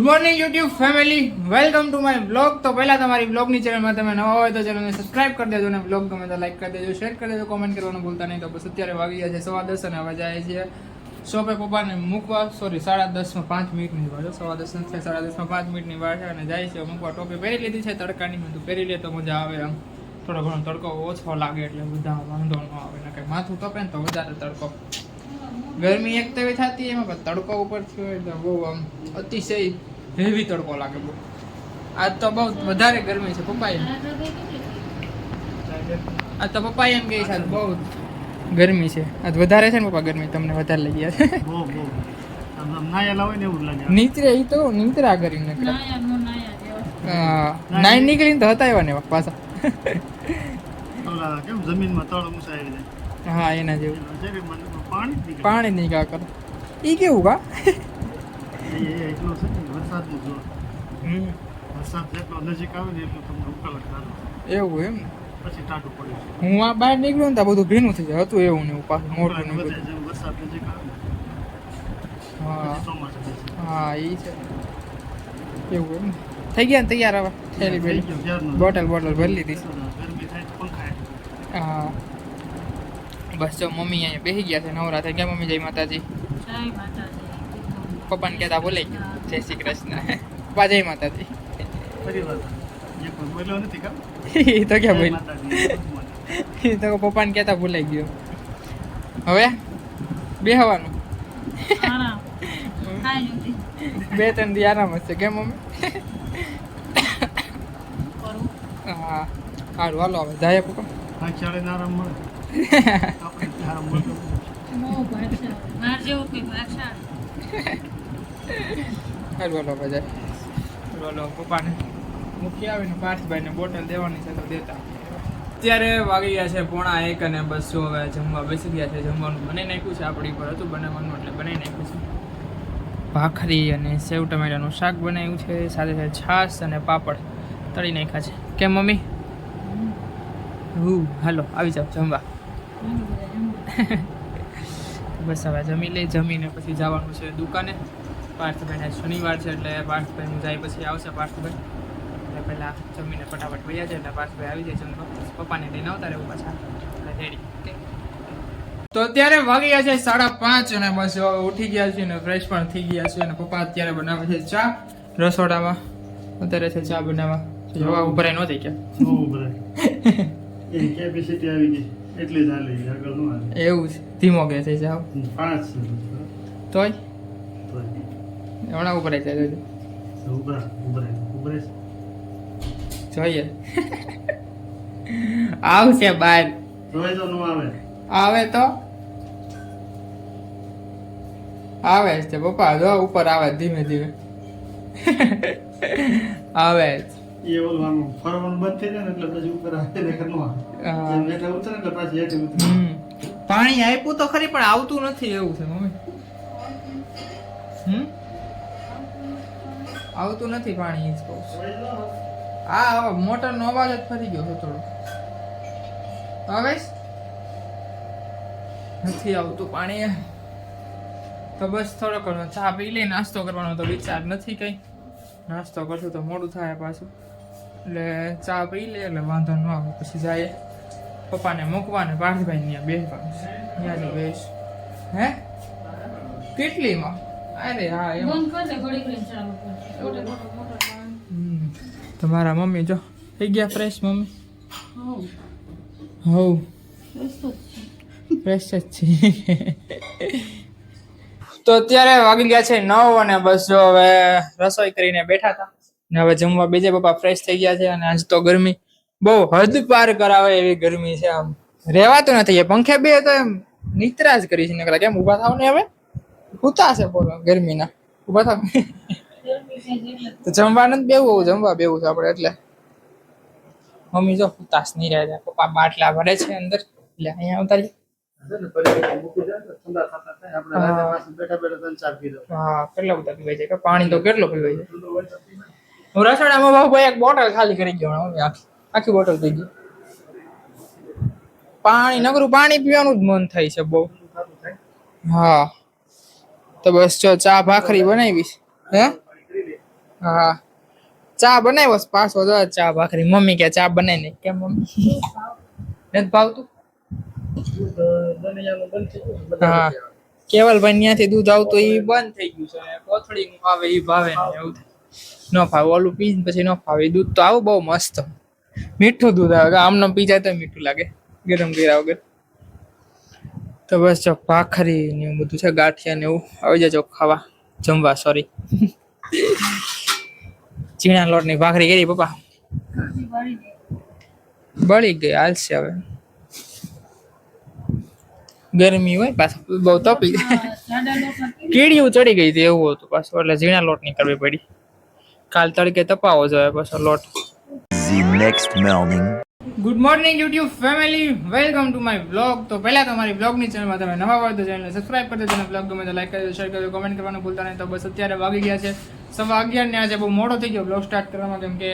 Good morning YouTube family welcome to my blog તો પહેલા તમારી બ્લોગની ચેનલમાં તમે નવા હોય તો ચેનલને સબસ્ક્રાઇબ કરી દેજો અને બ્લોગ ગમે તો લાઈક કરી દેજો શેર કરી દેજો કોમેન્ટ કરવાનું ભૂલતા નહીં. તો બસ અત્યારે વાગી ગયા છે સવા દસ અને હવે જાય છે શોપે પપ્પાને મૂકવા. સોરી સાડા દસમાં પાંચ મિનિટની વાર સવા દસ નથી, સાડા દસમાં પાંચ મિનિટની વાર છે અને જાય છે. મૂકવા ટોપી પહેરી લીધી છે તડકાની. મેં તો પહેરી લે તો મજા આવે આમ. થોડો ઘણો તડકો ઓછો લાગે એટલે બધા વાંધો ન આવે. ને કંઈ માથું તપે ને તો વધારે તડકો ગરમી એક તો થતી એમાં પણ તડકો ઉપર થયો એટલે બહુ આમ અતિશય હેવી તડકો લાગે બહુ. આજ તો બહુ વધારે ગરમી છે પપ્પા એમ આજ તો પપ્પા એમ કહે છે આજ બહુ ગરમી છે. આજ વધારે છે ને પપ્પા ગરમી તમને વધારે લઈ ગયા છે હોય નીચરે એ તો નીતરા કરીને નાઈ નીકળીને તો હતા એવા ને પાછા. ઓલા કેમ જમીનમાં તળ ઊંચા આવી જાય? હા એના જેવું. પાણી નીકળ્યા કરે એ કેવું કા? એવું એમ? હું આ બહાર નીકળ્યો ને તો બધું ભીનું થઈ જાય. હતું એવું ને એવું પાછું મોટું ને હા. હા એ છે. એવું એમ. થઈ ગયા ને તૈયાર હવે? થેલી. બોટલ બોટલ ભરી લીધી. હા. બસ જો મમ્મી અહીંયા બેસી ગયા છે નવરા થઈ ગયા મમ્મી? જય માતાજી. પપ્પાને કહેતા બોલે ગયું. જય શ્રી કૃષ્ણ. પપ્પા જય માતાજી. એ તો ક્યાં બોલ એ તો પપ્પાને કહેતા ભૂલાઈ ગયો. હવે? બેહવાનું. બે ત્રણ દી આરામ હશે. કેમ મમ્મી? હા. સારું હાલો હવે જાય પપ્પા. આરામ મળે. જાય. હાલો પપ્પાને મૂકી આવીને પાર્થભાઈને બોટલ દેવાની છે તો દેતા. અત્યારે વાગી ગયા છે પોણા એક અને બસો હવે જમવા બેસી ગયા છે જમવાનું બને નાખ્યું છે આપણી પર હતું બનાવવાનું એટલે બનાવી નાખ્યું છે. ભાખરી અને સેવ ટમેટાનું શાક બનાવ્યું છે સાથે સાથે છાશ અને પાપડ તળી નાખ્યા છે. કેમ મમ્મી? હું હાલો આવી જાઓ જમવા. બસ હવે જમી લઈ જમીને પછી જવાનું છે દુકાને. પાર્થભાઈને શનિવાર છે એટલે પાર્થભાઈ હું જાય પછી આવશે પાર્થભાઈ. એટલે પહેલાં જમીને ફટાફટ ભૈયા છે એટલે પાર્થભાઈ આવી જાય જમવા. પપ્પાને લઈને આવતા રહેવું પાછા. એટલે રેડી ઓકે તો અત્યારે વાગી ગયા છે સાડા પાંચ અને બસ ઉઠી ગયા છે અને ફ્રેશ પણ થઈ ગયા છે અને પપ્પા અત્યારે બનાવે છે ચા રસોડામાં. અત્યારે છે ચા બનાવવા. જોવા ઉભરાય ન થઈ ગયા કેપેસિટી આવી ગઈ. એટલી જ હાલે આગળ ન હાલે. એવું છે ધીમો કે છે જાવ પાંચ છે તોય? હમણાં ઉભરાય જાય જોજો. ઉભરા ઉભરા ઉભરે જોઈએ. આવશે બહાર રોય તો નું આવે. આવે તો? આવે છે પપ્પા જો ઉપર આવે ધીમે ધીમે. આવે જ. એ ઓલું આમ ફરવાનું બંધ થઈ જાય ને એટલે પછી ઉપર આવે ને ન આવે. હા. ઉતરે એટલે પાછી હેઠે ઉતરે. પાણી આપ્યું તો ખરી પણ આવતું નથી એવું છે મમ્મી. આવતું નથી પાણી જ કહું છું. હા હવે મોટરનો અવાજ જ ફરી ગયો છે થોડો. હવે નથી આવતું પાણી. તો બસ થોડો કરવાનો ચા પી લઈ નાસ્તો કરવાનો તો વિચાર નથી કઈ. નાસ્તો કરશું તો મોડું થાય પાછું. એટલે ચા પી લે એટલે વાંધો ન આવે. પછી જાય પપ્પાને મૂકવાને પાર્થભાઈ ત્યાં બેસવા છે. બેસ. હે? કેટલીમાં? અરે હા એમ. તમારા મમ્મી જો થઈ ગયા ફ્રેશ મમ્મી? હવ. ફ્રેશ જ છે. તો અત્યારે વાગી ગયા છે નવ અને બસ જો હવે રસોઈ કરીને બેઠા હતા. ને હવે જમવા બેજે પપ્પા ફ્રેશ થઈ ગયા છે અને આજ તો ગરમી બહુ હદ પાર કરાવે એવી ગરમી છે આમ. રહેવાતું નથી એ પંખે બે તો એમ નિત્રા જ કરી છે. નકરા કેમ ઊભા થાવ ને હવે? ઉતા છે બોલો ગરમીના. ઊભા થાવ. તો જમવાનું જ બેવું જમવા બેવું છે આપણે એટલે. મમ્મી જો ઉતાશ નહીં રહે પપ્પા બાટલા ભરે છે અંદર. એટલે અહીંયા ઉતારી ને ને પાણી તો કેટલો પીવાય છે. હું રસોડામાં ભાઈ એક બોટલ ખાલી કરી ગયો આખી બોટલ થઈ ગઈ. પાણી, નકરું પાણી પીવાનું જ મન થાય છે બહુ. હા. તો બસ જો ચા ભાખરી બનાવીશ. હે? હા. ચા બનાવ્યો પાછો જો ચા ભાખરી. મમ્મી કે ચા બનાવી નહીં. કેમ મમ્મી? નથી ભાવતું? હા. કેવલભાઈ ત્યાંથી દૂધ આવતું એ બંધ થઈ ગયું છે. કોથળી આવે એ ભાવે ને એવું થાય. ન ફાવે ઓલું પી પછી ન ફાવે દૂધ તો આવું બહુ મસ્ત. મીઠું દૂધ આવે આમનો પી જાય તો મીઠું લાગે ગરમ કર્યા વગર. તો બસ જો ભાખરી ને એવું બધું છે ગાંઠિયા ને એવું. આવી જજો ખાવા જમવા સોરી ચીણા લોટની ભાખરી કરી પપ્પા? બળી ગઈ હાલશે હવે. ગરમી હોય પાછું બહુ તપી કીડીયું ચડી ગઈ હતી એવું હતું પાછું એટલે ઝીણા લોટની કરવી પડી. કાલ તડકે તપાવો જોઈએ પાછો લોટ. The next morning. Good morning YouTube family welcome to my blog તો પહેલા તમારી બ્લોગની ચેનલમાં તમે નવા હોય તો ચેનલને સબસ્ક્રાઇબ કરી દેજો અને બ્લોગ ગમે તો લાઈક કરજો શેર કરજો કમેન્ટ કરવાનું ભૂલતા નહીં. તો બસ અત્યારે વાગી ગયા છે સવા અગિયાર ને આજે બહુ મોડો થઈ ગયો બ્લોગ સ્ટાર્ટ કરવામાં કેમ કે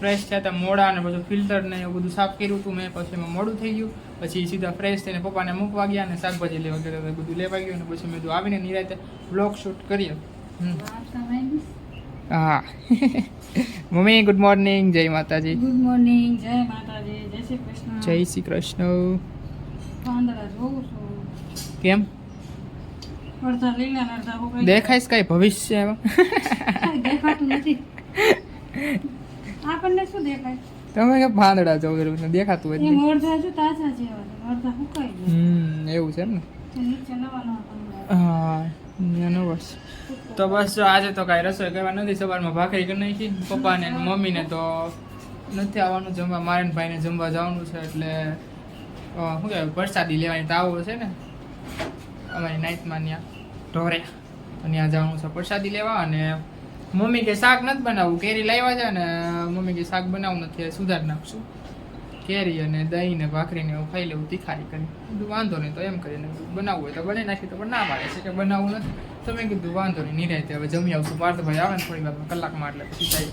ફ્રેશ થયા હતા મોડા અને પછી ફિલ્ટર ને એવું બધું સાફ કર્યું હતું મેં પછી એમાં મોડું થઈ ગયું. પછી સીધા ફ્રેશ થઈને પપ્પાને મૂકવા ગયા અને શાકભાજી લેવા ગયા બધું લેવા ગયું અને પછી મેં કીધું આવીને નિરાતે બ્લોગ શૂટ કર્યો હમ. હા. મમ્મી ગુડ મોર્નિંગ જય માતાજી. ગુડ મોર્નિંગ જય માતાજી. જય શ્રી કૃષ્ણ. જય શ્રી કૃષ્ણ. જોઉં કેમ? દેખાઈશ કઈ ભવિષ્ય એમાં. દેખાતું નથી. આપણને શું દેખાય? તમે કે પાંદડા જો દેખાતું હોય એમ અડધા જો તાજા છે, અડધા હુકાઈ હમ એવું છે એમ ને? નીચે નવા નવા હા એનો બસ. તો બસ આજે તો કાંઈ રસોઈ કરવા નથી, સવારમાં ભાખરી કરી નાખી, પપ્પાને મમ્મીને તો નથી આવવાનું જમવા, મારે ભાઈને જમવા જવાનું છે એટલે શું કહેવાય, વરસાદી લેવાની તાવો છે ને. અમારી નાઇટમાં ત્યાં ઢોરે ત્યાં જવાનું છે પ્રસાદી લેવા અને મમ્મી કે શાક નથી બનાવવું, કેરી લાવ્યા છે ને મમ્મી કે શાક બનાવવું નથી સુધાર નાખશું. કેરી અને દહીં ને ભાખરી ને એવું ખાઈ લેવું તીખારી કરી કીધું વાંધો નહીં તો એમ કરીને બનાવવું હોય તો બનાવી નાખી તો પણ ના પાડે છે કે બનાવવું નથી. તો મેં કીધું વાંધો નહીં નિરાયતે હવે જમી આવશું. પાર્થભાઈ આવે ને થોડી વાર કલાકમાં એટલે પછી થાય.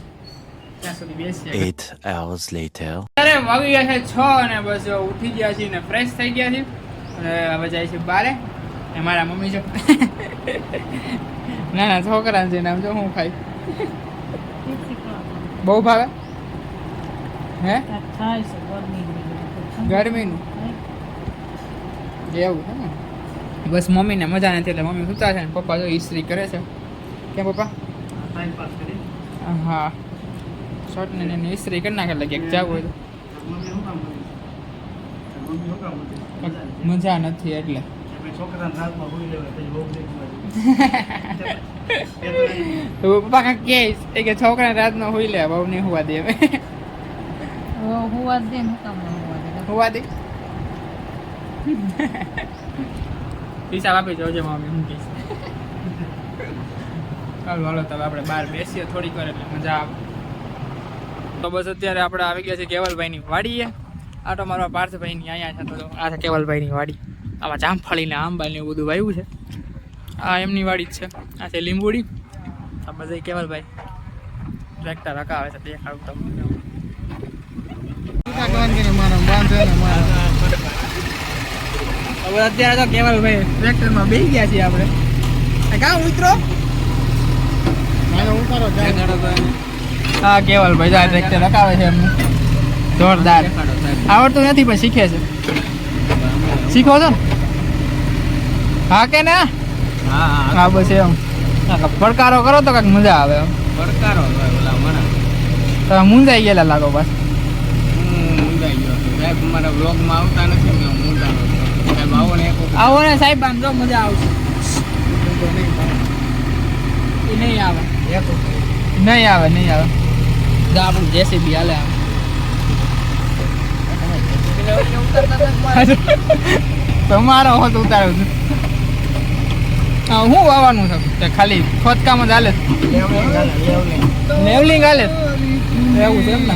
ત્યાં સુધી બેસીએ Eight hours later. અરે વાગી ગયા છે છ અને બસ ઉઠી ગયા છે ને ફ્રેશ થઈ ગયા છે અને હવે જાય છે બારે. ને મારા મમ્મી જો ના ના છોકરા છે નામ જો હું ખાઈ. બહુ ભાવે? હે? ગરમીનું? એવું છે ને? બસ મમ્મીને મજા નથી એટલે મમ્મી સુતા છે ને પપ્પા જો ઇસ્ત્રી કરે છે. કેમ પપ્પા? ટાઈમ પાસ કરી. હા. શર્ટ ને એની ઇસ્ત્રી કરી નાખે એટલે ક્યાંક જવું હોય તો. મજા નથી. એટલે. તો પપ્પા કે છોકરા રાતનો હોઈ લે બહુ નહીં હોવા દે હવે દે હું કામ ન હુવા હોવા દે હિસાબ આપી જોજે મમ્મી હું કહીશ. ચાલો હાલો તો આપણે બહાર બેસીએ થોડીક વાર એટલે મજા આવે. તો બસ અત્યારે આપણે આવી ગયા છે કેવલભાઈની વાડીએ. આ તો મારા પાર્થભાઈની અહીંયા છે તો આ છે કેવલભાઈની વાડી. આમાં જામફળી ને આંબા ને એવું બધું વાવ્યું છે. આ એમની વાડી જ છે. આ છે લીંબુડી. આ બધા કેવલભાઈ. ટ્રેક્ટર રકાવે છે દેખાડું તમને. હવે અત્યારે તો કેવલભાઈ ટ્રેક્ટરમાં બેસી ગયા છીએ આપણે કાં ઉતરો હા કેવલભાઈ આ ટ્રેક્ટર રખાવે છે એમનું જોરદાર આવડતું નથી પણ શીખે છે શીખો છો હા કે ને હા બસ એમ પડકારો કરો તો કાંઈક મજા આવે પડકારો તો મૂંઝાઈ ગયેલા લાગો બસ છું સાહેબ મારા બ્લોગમાં આવતા નથી મેં ઊંઘાણો સાહેબ આવો ને આવો ને સાહેબ આમ જો મજા આવશે. એ નહીં આવે. નહીં આવે નહીં આવે. જો આપણું જેસીબી હાલે આમ. તમારો હોત ઉતાર્યો છે. હા હું વાવાનું છે. તે ખાલી ખોદકામ જ હાલે. લેવલિંગ હાલે. એવું છે એમ ને?